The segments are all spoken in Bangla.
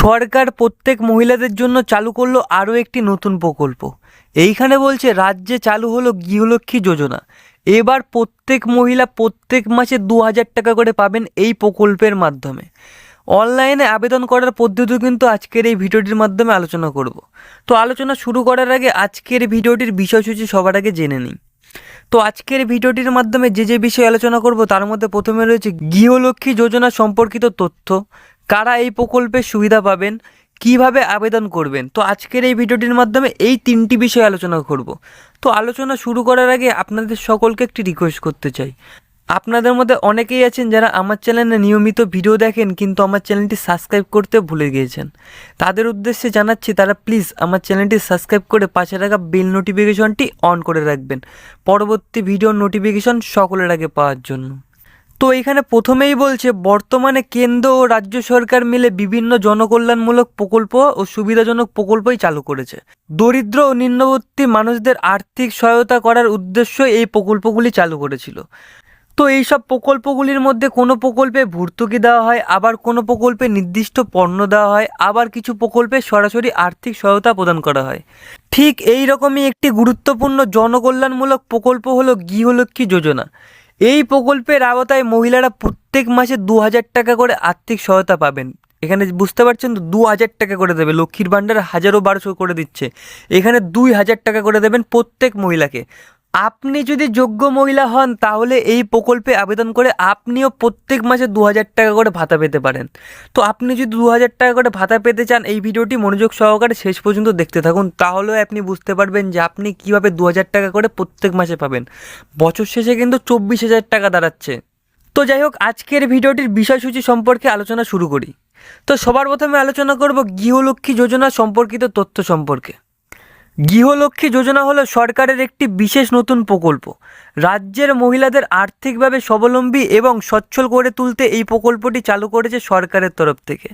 সরকার প্রত্যেক মহিলাদের জন্য চালু করল আরও একটি নতুন প্রকল্প। এইখানে বলছে, রাজ্যে চালু হলো গৃহলক্ষ্মী যোজনা। এবার প্রত্যেক মহিলা প্রত্যেক মাসে দু হাজার টাকা করে পাবেন এই প্রকল্পের মাধ্যমে। অনলাইনে আবেদন করার পদ্ধতি কিন্তু আজকের এই ভিডিওটির মাধ্যমে আলোচনা করব। তো আলোচনা শুরু করার আগে আজকের ভিডিওটির বিষয়সূচি সবার আগে জেনে নিই। তো আজকের ভিডিওটির মাধ্যমে যে যে বিষয়ে আলোচনা করব, তার মধ্যে প্রথমে রয়েছে গৃহলক্ষ্মী যোজনা সম্পর্কিত তথ্য। কারা এই প্রকল্পে সুবিধা পাবেন? কীভাবে আবেদন করবেন? তো আজকের এই ভিডিওটির মাধ্যমে এই তিনটি বিষয়ে আলোচনা করব। তো আলোচনা শুরু করার আগে আপনাদের সকলকে একটি রিকোয়েস্ট করতে চাই। আপনাদের মধ্যে অনেকেই আছেন যারা আমার চ্যানেলে নিয়মিত ভিডিও দেখেন, কিন্তু আমার চ্যানেলটি সাবস্ক্রাইব করতে ভুলে গিয়েছেন। তাদের উদ্দেশ্যে জানাচ্ছি তারা প্লিজ আমার চ্যানেলটি সাবস্ক্রাইব করে পাশে রাখা বেল নোটিফিকেশনটি অন করে রাখবেন। পরবর্তী ভিডিওর নোটিফিকেশন সকলের আগে পাওয়ার জন্য। তো এখানে প্রথমেই বলছে, বর্তমানে কেন্দ্র ও রাজ্য সরকার মিলে বিভিন্ন জনকল্যাণমূলক প্রকল্প ও সুবিধাজনক প্রকল্পই চালু করেছে। দরিদ্র ও নিম্নবর্তী মানুষদের আর্থিক সহায়তা করার উদ্দেশ্যে এই প্রকল্পগুলি চালু করেছিল। তো এই সব প্রকল্পগুলির মধ্যে কোনো প্রকল্পে ভর্তুকি দেওয়া হয়, আবার কোনো প্রকল্পে নির্দিষ্ট পণ্য দেওয়া হয়, আবার কিছু প্রকল্পে সরাসরি আর্থিক সহায়তা প্রদান করা হয়। ঠিক এই রকমই একটি গুরুত্বপূর্ণ জনকল্যাণমূলক প্রকল্প হলো গৃহলক্ষ্মী যোজনা। এই প্রকল্পের আওতায় মহিলারা প্রত্যেক মাসে দু হাজার টাকা করে আর্থিক সহায়তা পাবেন। এখানে বুঝতে পারছেন তো, দু হাজার টাকা করে দেবে, লক্ষ্মীর ভাণ্ডার হাজারো বারোশো করে দিচ্ছে। এখানে দুই হাজার টাকা করে দেবেন প্রত্যেক মহিলাকে। আপনি যদি যোগ্য মহিলা হন, তাহলে এই প্রকল্পে আবেদন করে আপনিও প্রত্যেক মাসে দু হাজার টাকা করে ভাতা পেতে পারেন। তো আপনি যদি দু হাজার টাকা করে ভাতা পেতে চান, এই ভিডিওটি মনোযোগ সহকারে শেষ পর্যন্ত দেখতে থাকুন। তাহলেও আপনি বুঝতে পারবেন যে আপনি কীভাবে দু হাজার টাকা করে প্রত্যেক মাসে পাবেন। বছর শেষে কিন্তু চব্বিশ হাজার টাকা দাঁড়াচ্ছে। তো যাই হোক, আজকের ভিডিওটির বিষয়সূচি সম্পর্কে আলোচনা শুরু করি। তো সবার প্রথমে আলোচনা করব গৃহলক্ষ্মী যোজনা সম্পর্কিত তথ্য সম্পর্কে। গৃহলক্ষ্মী যোজনা হলো সরকারের একটি বিশেষ নতুন প্রকল্প। রাজ্যের মহিলাদের আর্থিকভাবে স্বাবলম্বী এবং সচ্ছল করে তুলতে এই প্রকল্পটি চালু করেছে সরকারের তরফ থেকে।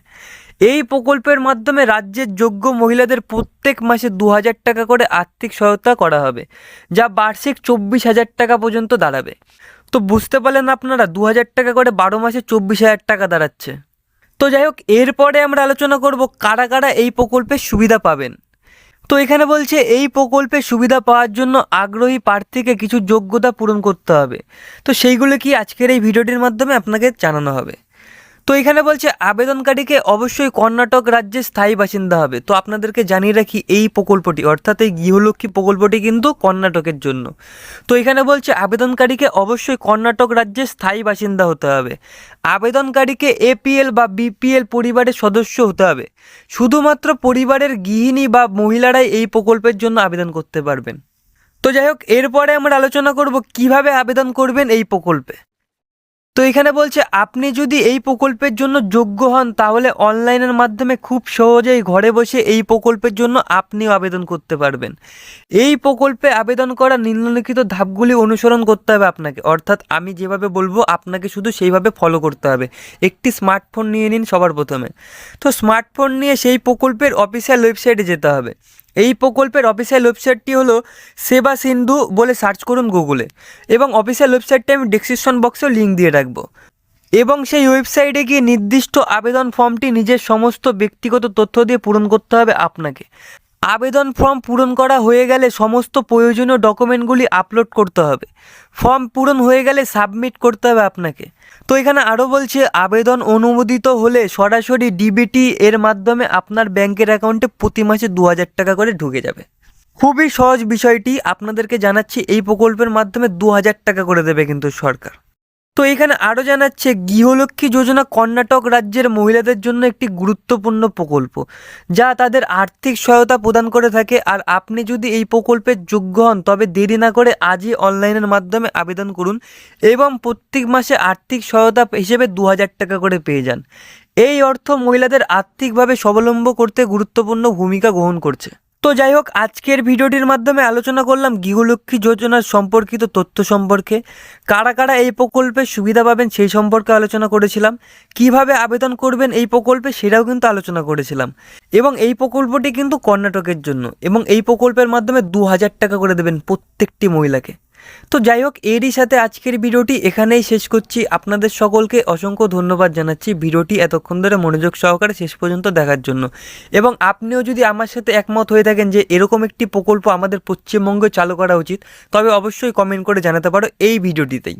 এই প্রকল্পের মাধ্যমে রাজ্যের যোগ্য মহিলাদের প্রত্যেক মাসে দু হাজার টাকা করে আর্থিক সহায়তা করা হবে, যা বার্ষিক চব্বিশ হাজার টাকা পর্যন্ত দাঁড়াবে। তো বুঝতে পারলেন আপনারা দু হাজার টাকা করে বারো মাসে চব্বিশ হাজার টাকা দাঁড়াচ্ছে। তো যাই হোক, এরপরে আমরা আলোচনা করব কারা কারা এই প্রকল্পের সুবিধা পাবেন। তো এখানে বলছে, এই প্রকল্পে সুবিধা পাওয়ার জন্য আগ্রহী প্রার্থীকে কিছু যোগ্যতা পূরণ করতে হবে। তো সেইগুলো কি আজকের এই ভিডিওটির মাধ্যমে আপনাকে জানানো হবে? তো এখানে বলছে, আবেদনকারীকে অবশ্যই কর্ণাটক রাজ্যে স্থায়ী বাসিন্দা হবে। তো আপনাদেরকে জানিয়ে রাখি, এই প্রকল্পটি, অর্থাৎ এই গৃহলক্ষ্মী প্রকল্পটি কিন্তু কর্ণাটকের জন্য। তো এখানে বলছে, আবেদনকারীকে অবশ্যই কর্ণাটক রাজ্যে স্থায়ী বাসিন্দা হতে হবে। আবেদনকারীকে এপিএল বা বিপিএল পরিবারের সদস্য হতে হবে। শুধুমাত্র পরিবারের গৃহিণী বা মহিলারাই এই প্রকল্পের জন্য আবেদন করতে পারবেন। তো যাই হোক, এরপরে আমরা আলোচনা করব, কীভাবে আবেদন করবেন এই প্রকল্পে। তো এখানে বলছে, আপনি যদি এই প্রকল্পের জন্য যোগ্য হন, তাহলে অনলাইনের মাধ্যমে খুব সহজেই ঘরে বসে এই প্রকল্পের জন্য আপনিও আবেদন করতে পারবেন। এই প্রকল্পে আবেদন করা নিম্নলিখিত ধাপগুলি অনুসরণ করতে হবে আপনাকে। অর্থাৎ আমি যেভাবে বলব, আপনাকে শুধু সেইভাবে ফলো করতে হবে। একটি স্মার্টফোন নিয়ে নিন সবার প্রথমে। তো স্মার্টফোন নিয়ে সেই প্রকল্পের অফিসিয়াল ওয়েবসাইটে যেতে হবে। এই প্রকল্পের অফিসিয়াল ওয়েবসাইটটি হলো সেবা সিন্ধু বলে সার্চ করুন গুগলে এবং অফিসিয়াল ওয়েবসাইটটি আমি ডিসক্রিপশন বক্সেও লিঙ্ক দিয়ে রাখব। এবং সেই ওয়েবসাইটে গিয়ে নির্দিষ্ট আবেদন ফর্মটি নিজের সমস্ত ব্যক্তিগত তথ্য দিয়ে পূরণ করতে হবে আপনাকে। আবেদন ফর্ম পূরণ করা হয়ে গেলে সমস্ত প্রয়োজনীয় ডকুমেন্টগুলি আপলোড করতে হবে। ফর্ম পূরণ হয়ে গেলে সাবমিট করতে হবে আপনাকে। তো এখানে আরও বলছে, আবেদন অনুমোদিত হলে সরাসরি ডিবিটি এর মাধ্যমে আপনার ব্যাংকের অ্যাকাউন্টে প্রতি মাসে দু হাজার টাকা করে ঢুকে যাবে। খুবই সহজ বিষয়টি, আপনাদেরকে জানাচ্ছি, এই প্রকল্পের মাধ্যমে দু হাজার টাকা করে দেবে কিন্তু সরকার। তো এখানে আরও জানাচ্ছে, গৃহলক্ষ্মী যোজনা কর্ণাটক রাজ্যের মহিলাদের জন্য একটি গুরুত্বপূর্ণ প্রকল্প, যা তাদের আর্থিক সহায়তা প্রদান করে থাকে। আর আপনি যদি এই প্রকল্পের যোগ্য হন, তবে দেরি না করে আজই অনলাইনের মাধ্যমে আবেদন করুন এবং প্রত্যেক মাসে আর্থিক সহায়তা হিসেবে দু হাজার টাকা করে পেয়ে যান। এই অর্থ মহিলাদের আর্থিকভাবে স্বাবলম্ব করতে গুরুত্বপূর্ণ ভূমিকা গ্রহণ করছে। তো যাই হোক, আজকের ভিডিওটির মাধ্যমে আলোচনা করলাম গৃহলক্ষ্মী যোজনার সম্পর্কিত তথ্য সম্পর্কে। কারা কারা এই প্রকল্পে সুবিধা পাবেন সেই সম্পর্কে আলোচনা করেছিলাম। কীভাবে আবেদন করবেন এই প্রকল্পে সেটাও কিন্তু আলোচনা করেছিলাম। এবং এই প্রকল্পটি কিন্তু কর্ণাটকের জন্য। এবং এই প্রকল্পের মাধ্যমে দু হাজার টাকা করে দেবেন প্রত্যেকটি মহিলাকে। তো যাই হোক, এরই সাথে আজকের ভিডিওটি এখানেই শেষ করছি। আপনাদের সকলকে অসংখ্য ধন্যবাদ জানাচ্ছি ভিডিওটি এতক্ষণ ধরে মনোযোগ সহকারে শেষ পর্যন্ত দেখার জন্য। এবং আপনিও যদি আমার সাথে একমত হয়ে থাকেন যে এরকম একটি প্রকল্প আমাদের পশ্চিমবঙ্গে চালু করা উচিত, তবে অবশ্যই কমেন্ট করে জানাতে পারো এই ভিডিওটিতেই।